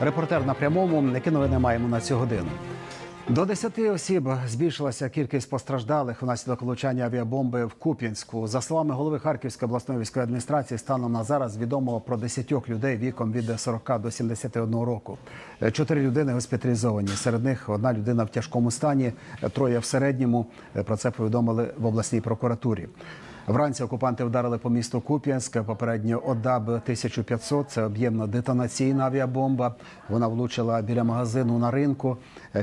Репортер на прямому, які новини маємо на цю годину. До 10 осіб збільшилася кількість постраждалих внаслідок влучання авіабомби в Куп'янську. За словами голови Харківської обласної військової адміністрації, станом на зараз відомо про 10 людей віком від 40 до 71 року. Чотири людини госпіталізовані. Серед них одна людина в тяжкому стані, троє в середньому. Про це повідомили в обласній прокуратурі. Вранці окупанти вдарили по місту Куп'янськ. Попередньо ОДАБ 1500 – це об'ємно-детонаційна авіабомба. Вона влучила біля магазину на ринку.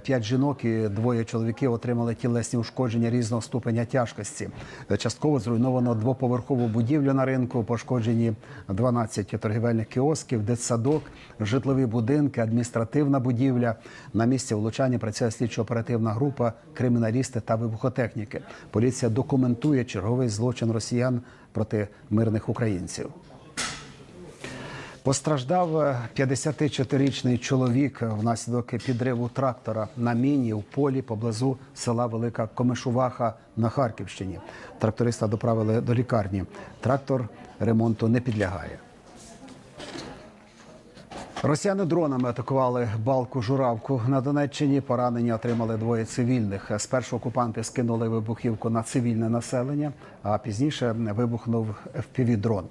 П'ять жінок і двоє чоловіків отримали тілесні ушкодження різного ступеня тяжкості. Частково зруйновано двоповерхову будівлю на ринку. Пошкоджені 12 торгівельних кіосків, дитсадок, житлові будинки, адміністративна будівля. На місці влучання працює слідчо-оперативна група, криміналісти та вибухотехніки. Поліція документує черговий злочин росіян проти мирних українців. Постраждав 54-річний чоловік внаслідок підриву трактора на міні у полі поблизу села Велика Комишуваха на Харківщині. Тракториста доправили до лікарні. Трактор ремонту не підлягає. Росіяни дронами атакували балку журавку на Донеччині. Поранені отримали двоє цивільних. Спершу окупанти скинули вибухівку на цивільне населення, а пізніше вибухнув FPV-дрон.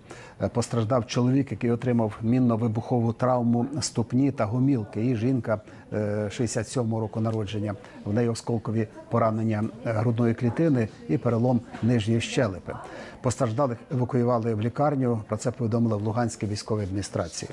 Постраждав чоловік, який отримав мінно-вибухову травму ступні та гомілки. І жінка е, 67-го року народження. В неї осколкові поранення грудної клітини і перелом нижньої щелепи. Постраждалих евакуювали в лікарню. Про це повідомили в Луганській військовій адміністрації.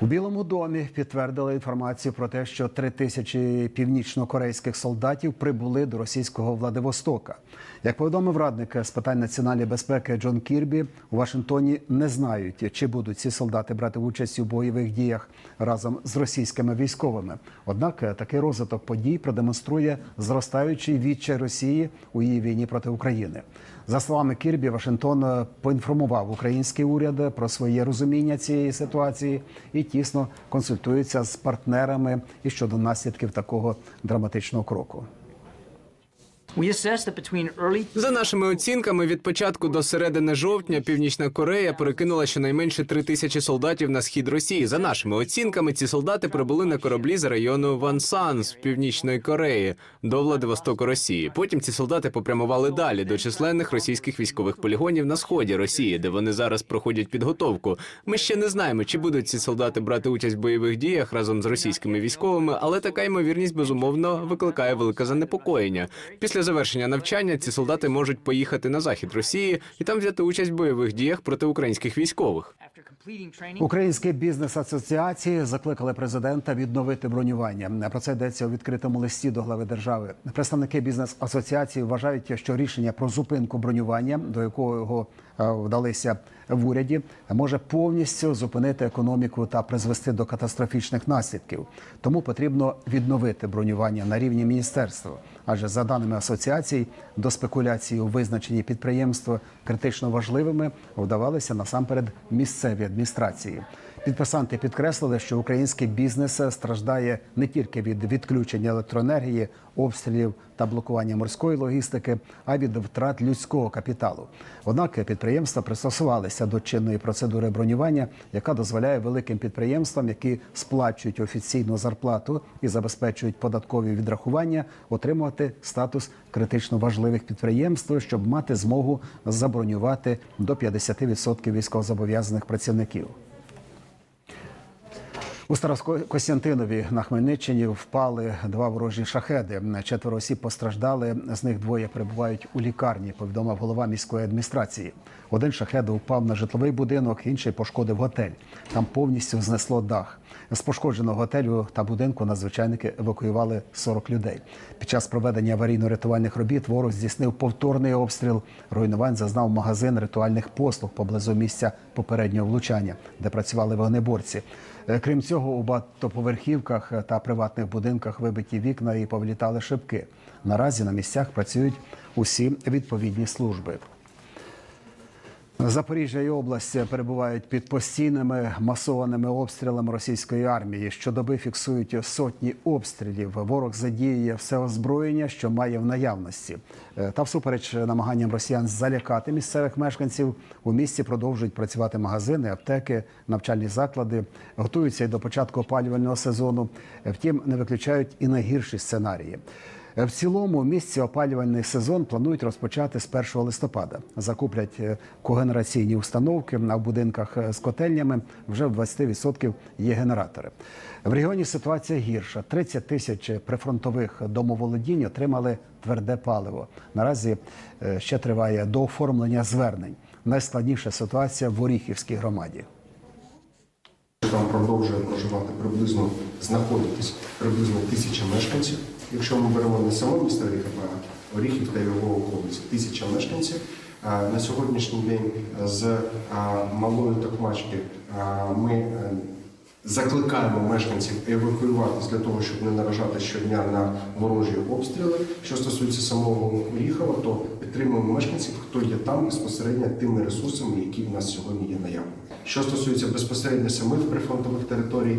У Білому домі підтвердили інформацію про те, що три тисячі північно-корейських солдатів прибули до російського Владивостока. Як повідомив радник з питань національної безпеки Джон Кірбі, у Вашингтоні не знають, чи будуть ці солдати брати участь у бойових діях разом з російськими військовими. Однак такий розвиток подій продемонструє зростаючий відчай Росії у її війні проти України. За словами Кірбі, Вашингтон поінформував український уряд про своє розуміння цієї ситуації і тісно консультується з партнерами і щодо наслідків такого драматичного кроку. За нашими оцінками, від початку до середини жовтня Північна Корея перекинула щонайменше три тисячі солдатів на схід Росії. За нашими оцінками, ці солдати прибули на кораблі з району Вансан з північної Кореї до Владивостоку Росії. Потім ці солдати попрямували далі до численних російських військових полігонів на сході Росії, де вони зараз проходять підготовку. Ми ще не знаємо, чи будуть ці солдати брати участь в бойових діях разом з російськими військовими, але така ймовірність безумовно викликає велике занепокоєння. Після завершення навчання ці солдати можуть поїхати на захід Росії і там взяти участь в бойових діях проти українських військових. Українські бізнес-асоціації закликали президента відновити бронювання. Про це йдеться у відкритому листі до глави держави. Представники бізнес-асоціації вважають, що рішення про зупинку бронювання, до якого е, вдалися в уряді, може повністю зупинити економіку та призвести до катастрофічних наслідків. Тому потрібно відновити бронювання на рівні міністерства. Адже за даними асоціацій, до спекуляції у визначенні підприємства критично важливими вдавалися насамперед місцеві адміністрації. Підписанти підкреслили, що український бізнес страждає не тільки від відключення електроенергії, обстрілів та блокування морської логістики, а від втрат людського капіталу. Однак підприємства пристосувалися до чинної процедури бронювання, яка дозволяє великим підприємствам, які сплачують офіційну зарплату і забезпечують податкові відрахування, отримувати статус критично важливих підприємств, щоб мати змогу забронювати до 50% військовозобов'язаних працівників. У Старокостянтинові на Хмельниччині впали два ворожі шахеди. Четверо осіб постраждали. З них двоє перебувають у лікарні. Повідомив голова міської адміністрації. Один шахед упав на житловий будинок, інший пошкодив готель. Там повністю знесло дах. З пошкодженого готелю та будинку надзвичайники евакуювали 40 людей. Під час проведення аварійно-рятувальних робіт ворог здійснив повторний обстріл. Руйнувань зазнав магазин ритуальних послуг поблизу місця попереднього влучання, де працювали вогнеборці. Е, Крім цього, у багатоповерхівках та приватних будинках вибиті вікна і повлітали шибки. Наразі на місцях працюють усі відповідні служби. Запоріжжя і область перебувають під постійними масованими обстрілами російської армії. Щодоби фіксують сотні обстрілів. Ворог задіює все озброєння, що має в наявності. Е, Та всупереч намаганням росіян залякати місцевих мешканців, у місті продовжують працювати магазини, аптеки, навчальні заклади, готуються і до початку опалювального сезону. Втім, не виключають і найгірші сценарії. Е, В цілому в місті опалювальний сезон планують розпочати з 1 листопада. Закуплять е, когенераційні установки а в будинках е, з котельнями. Вже в 20% є генератори. В регіоні ситуація гірша. 30 тисяч прифронтових домоволодінь отримали тверде паливо. Наразі ще триває дооформлення звернень. Найскладніша ситуація в Оріхівській громаді. Там продовжує проживати приблизно знаходитись приблизно тисяча мешканців. Якщо ми беремо не саме місто Оріхів, а Оріхів та його околиці, тисяча мешканців. На сьогоднішній день з малої Токмачки ми е, закликаємо мешканців евакуюватися для того, щоб не наражати щодня на ворожі обстріли. Що стосується самого Оріхова, то підтримуємо мешканців, хто є там безпосередньо тими ресурсами, які в нас сьогодні є наявними. Що стосується безпосередньо самих прифронтових територій,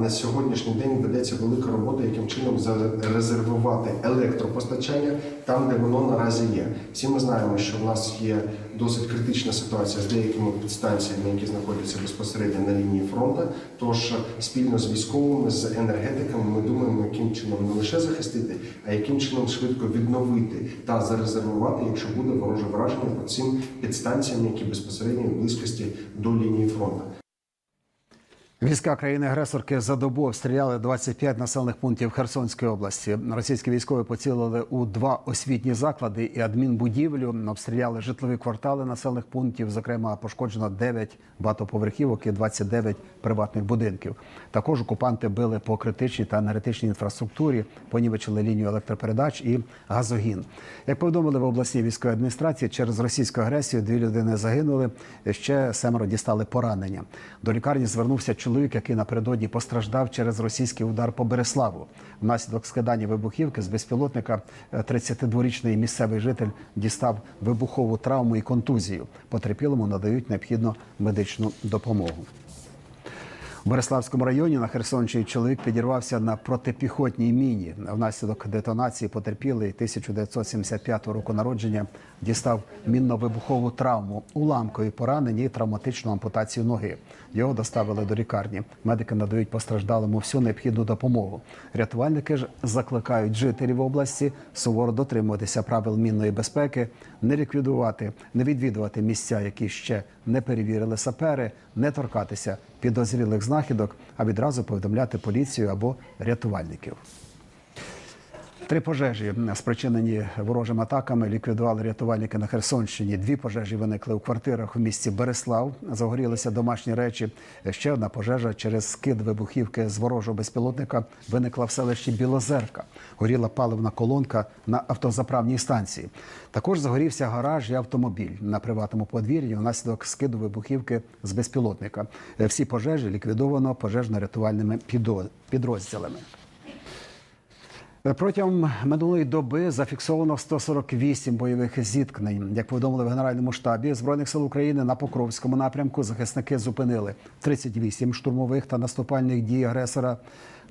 на сьогоднішній день ведеться велика робота, яким чином зарезервувати електропостачання там, де воно наразі є. Всі ми знаємо, що в нас є досить критична ситуація з деякими підстанціями, які знаходяться безпосередньо на лінії фронту. Тож спільно з військовими, з енергетиками, ми думаємо, яким чином не лише захистити, а яким чином швидко відновити та зарезервувати, якщо буде вороже враження по цим підстанціям, які безпосередньо в близькості до лінії фронту. Війська країни-агресорки за добу обстріляли 25 населених пунктів Херсонської області. Російські військові поцілили у два освітні заклади і адмінбудівлю. Обстріляли житлові квартали населених пунктів. Зокрема, пошкоджено 9 багатоповерхівок і 29 приватних будинків. Також окупанти били по критичній та енергетичній інфраструктурі, понівечили лінію електропередач і газогін. Як повідомили в обласній військовій адміністрації, через російську агресію дві людини загинули. Ще семеро дістали поранення. До лікарні звернувся чоловік, який напередодні постраждав через російський удар по Береславу. Внаслідок скидання вибухівки з безпілотника е, 32-річний місцевий житель дістав вибухову травму і контузію. Потерпілому надають необхідну медичну допомогу. У Береславському районі на Херсонщині чоловік підірвався на протипіхотній міні. Внаслідок детонації потерпілий 1975 року народження дістав мінно-вибухову травму, уламкові поранення і травматичну ампутацію ноги. Його доставили до лікарні. Медики надають постраждалому всю необхідну допомогу. Рятувальники ж закликають жителів області суворо дотримуватися правил мінної безпеки, не ліквідувати, не відвідувати місця, які ще не перевірили сапери, не торкатися підозрілих знахідок, а відразу повідомляти поліцію або рятувальників. Три пожежі, спричинені ворожими атаками, ліквідували рятувальники на Херсонщині. Дві пожежі виникли у квартирах у місті Береслав. Загорілися домашні речі. Ще одна пожежа через скид вибухівки з ворожого безпілотника виникла в селищі Білозерка. Горіла паливна колонка на автозаправній станції. Також загорівся гараж і автомобіль на приватному подвір'ї внаслідок скиду вибухівки з безпілотника. Всі пожежі ліквідовано пожежно-рятувальними підрозділами. Протягом минулої доби зафіксовано 148 бойових зіткнень. Як повідомили в Генеральному штабі Збройних сил України на Покровському напрямку, захисники зупинили 38 штурмових та наступальних дій агресора.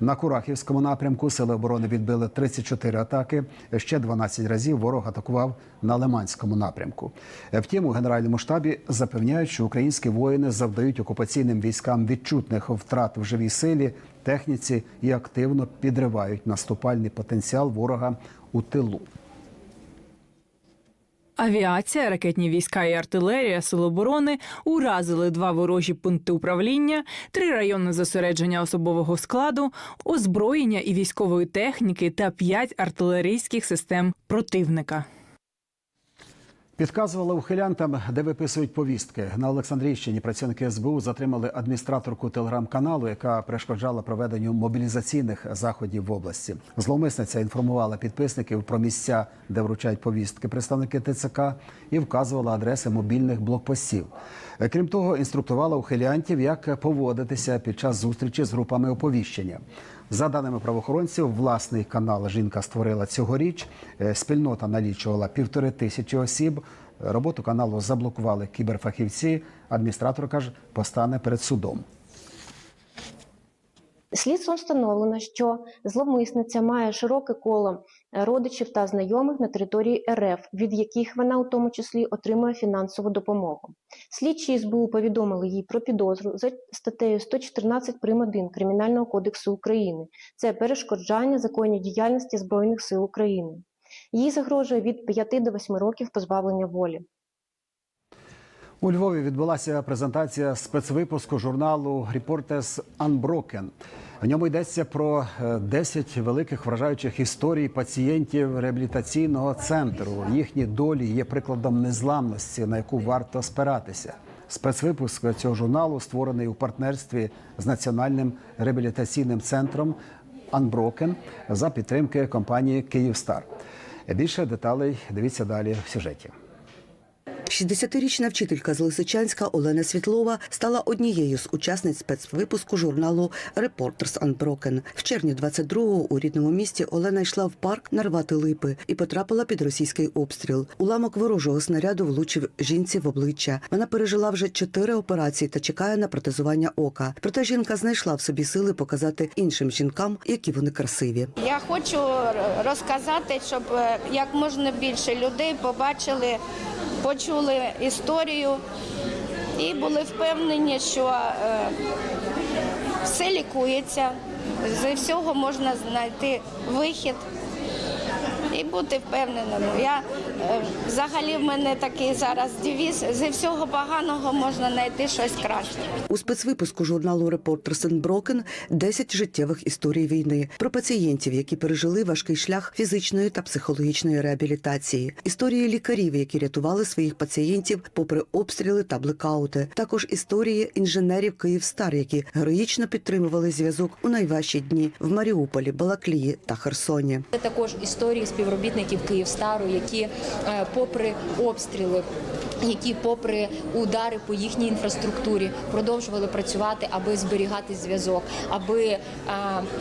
На Курахівському напрямку сили оборони відбили 34 атаки. Ще 12 разів ворог атакував на Лиманському напрямку. Втім, у Генеральному штабі запевняють, що українські воїни завдають окупаційним військам відчутних втрат в живій силі, техніці і активно підривають наступальний потенціал ворога у тилу. Авіація, ракетні війська і артилерія Сил оборони уразили два ворожі пункти управління, три райони зосередження особового складу, озброєння і військової техніки та п'ять артилерійських систем противника. Підказували ухилянтам, де виписують повістки. На Олександрійщині працівники СБУ затримали адміністраторку телеграм-каналу, яка перешкоджала проведенню мобілізаційних заходів в області. Зловмисниця інформувала підписників про місця, де вручають повістки представники ТЦК, і вказувала адреси мобільних блокпостів. Крім того, інструктувала ухилянтів, як поводитися під час зустрічі з групами оповіщення. За даними правоохоронців, власний канал жінка створила цьогоріч. Е, Спільнота налічувала півтори тисячі осіб. Роботу каналу заблокували кіберфахівці. Адміністратор каже, постане перед судом. Слідством встановлено, що зловмисниця має широке коло родичів та знайомих на території РФ, від яких вона у тому числі отримує фінансову допомогу. Слідчі СБУ повідомили їй про підозру за статтею 114 прим. 1 Кримінального кодексу України. Це перешкоджання законній діяльності Збройних сил України. Їй загрожує від 5 до 8 років позбавлення волі. У Львові відбулася презентація спецвипуску журналу Reporters Unbroken. В ньому йдеться про е, 10 великих вражаючих історій пацієнтів реабілітаційного центру. Їхні долі є прикладом незламності, на яку варто спиратися. Спецвипуск цього журналу створений у партнерстві з національним реабілітаційним центром Unbroken за підтримки компанії Київстар. Більше деталей дивіться далі в сюжеті. 60-річна вчителька з Лисичанська Олена Світлова стала однією з учасниць спецвипуску журналу Reporters Unbroken. В червні 22-го у рідному місті Олена йшла в парк нарвати липи і потрапила під російський обстріл. Уламок ворожого снаряду влучив жінці в обличчя. Вона пережила вже чотири операції та чекає на протезування ока. Проте жінка знайшла в собі сили показати іншим жінкам, які вони красиві. Я хочу розказати, щоб е, як можна більше людей побачили, почули історію і були впевнені, що е, все лікується, з всього можна знайти вихід і бути впевненими. Я е, взагалі в мене такий зараз девіз, зі всього поганого можна знайти щось краще. У спецвипуску журналу Reporters Unbroken 10 життєвих історій війни про пацієнтів, які пережили важкий шлях фізичної та психологічної реабілітації, історії лікарів, які рятували своїх пацієнтів попри обстріли та блекаути. Також історії інженерів Київстар, які героїчно підтримували зв'язок у найважчі дні в Маріуполі, Балаклії та Херсоні. Це також історії співробітників Київстару, які, е, попри обстріли, які, попри удари по їхній інфраструктурі, продовжували працювати, аби зберігати зв'язок, аби е,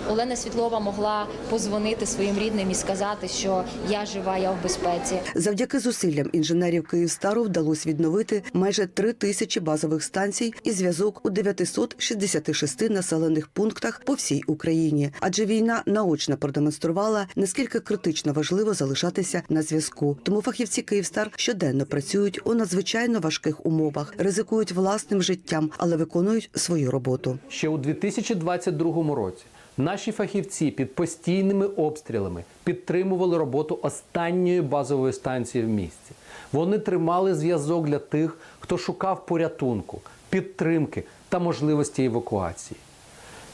Олена Світлова могла позвонити своїм рідним і сказати, що я жива, я в безпеці. Завдяки зусиллям інженерів Київстару вдалося відновити майже три тисячі базових станцій і зв'язок у 966 населених пунктах по всій Україні. Адже війна наочно продемонструвала, наскільки критично важливо залишатися на зв'язку. Тому фахівці Київстар щоденно працюють у надзвичайно важких умовах, ризикують власним життям, але виконують свою роботу. Ще у 2022 році наші фахівці під постійними обстрілами підтримували роботу останньої базової станції в місті. Вони тримали зв'язок для тих, хто шукав порятунку, підтримки та можливості евакуації.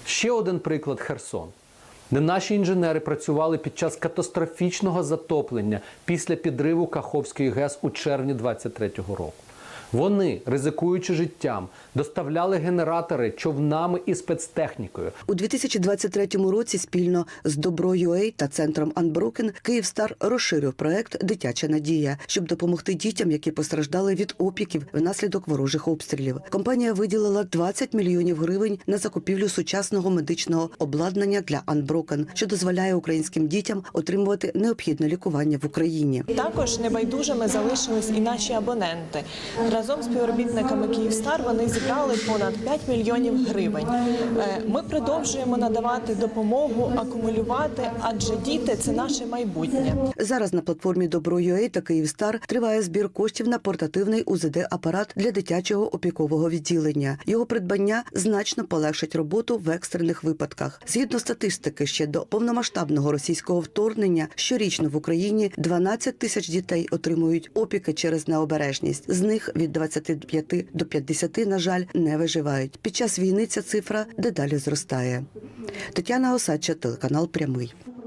Ще один приклад Херсон, де наші інженери працювали під час катастрофічного затоплення після підриву Каховської ГЕС у червні 23-го року. Вони, ризикуючи життям, доставляли генератори човнами і спецтехнікою. У 2023 році спільно з Добро.UA та центром Unbroken Київстар розширив проект Дитяча надія, щоб допомогти дітям, які постраждали від опіків внаслідок ворожих обстрілів. Компанія виділила 20 мільйонів гривень на закупівлю сучасного медичного обладнання для Unbroken, що дозволяє українським дітям отримувати необхідне лікування в Україні. Також небайдужими залишились і наші абоненти. Разом з співробітниками Київстар вони зібрали понад 5 мільйонів гривень. Е, Ми продовжуємо надавати допомогу, акумулювати, адже діти це наше майбутнє. Зараз на платформі Добро.UA та Київстар триває збір коштів на портативний УЗД-апарат для дитячого опікового відділення. Його придбання значно полегшить роботу в екстрених випадках. Згідно статистики, ще до повномасштабного російського вторгнення щорічно в Україні 12 тисяч дітей отримують опіки через необережність. З них від 25 до 50, на жаль, не виживають. Під час війни ця цифра дедалі зростає. Тетяна Осадча, телеканал Прямий.